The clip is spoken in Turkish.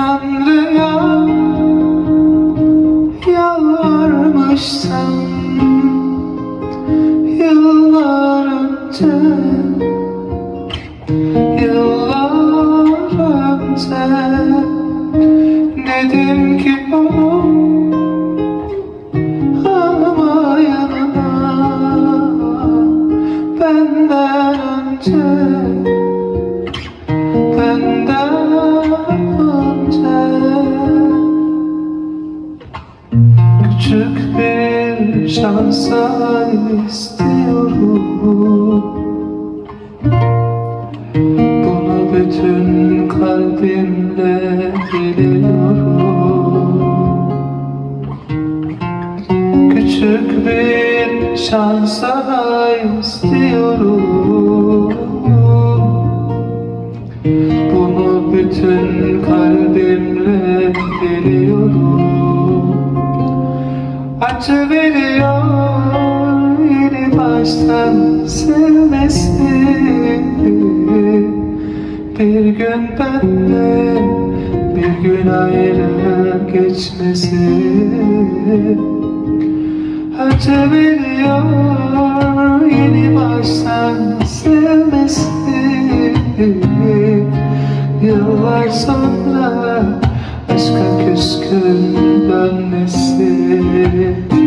Tanrı'ya yalvarmışsın. Yıllar önce Yıllar önce Dedim ki oğlum Alma yanına Benden önce Küçük bir şansa istiyorum. Bunu bütün kalbimle diliyorum Küçük bir şansa istiyorum. Bunu bütün kalbimle Acı veriyor yeni baştan sevmesi Bir gün bende bir gün ayrı geçmesi Acı veriyor yeni baştan sevmesi Yıllar sonra aşka küskün Amen.